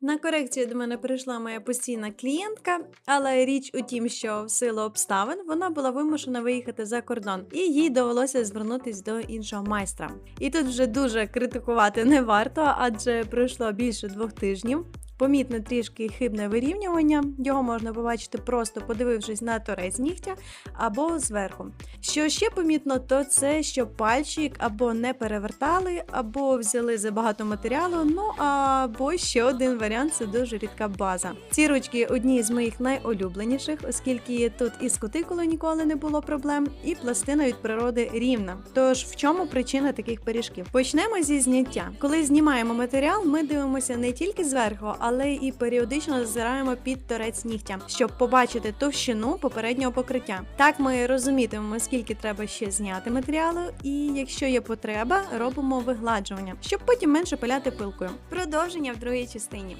На корекцію до мене прийшла моя постійна клієнтка, але річ у тім, що в силу обставин вона була вимушена виїхати за кордон, і їй довелося звернутись до іншого майстра. І тут вже дуже критикувати не варто, адже пройшло більше двох тижнів. Помітне трішки хибне вирівнювання. Його можна побачити просто подивившись на торець нігтя або зверху. Що ще помітно, то це, що пальчик або не перевертали, або взяли забагато матеріалу. Ну або ще один варіант це дуже рідка база. Ці ручки одні з моїх найулюбленіших, оскільки тут і з кутикулою ніколи не було проблем, і пластина від природи рівна. Тож в чому причина таких пиріжків? Почнемо зі зняття. Коли знімаємо матеріал, ми дивимося не тільки зверху, але і періодично зазираємо під торець нігтя, щоб побачити товщину попереднього покриття. Так ми розумітимемо, скільки треба ще зняти матеріалу, і якщо є потреба, робимо вигладжування, щоб потім менше пиляти пилкою. Продовження в другій частині.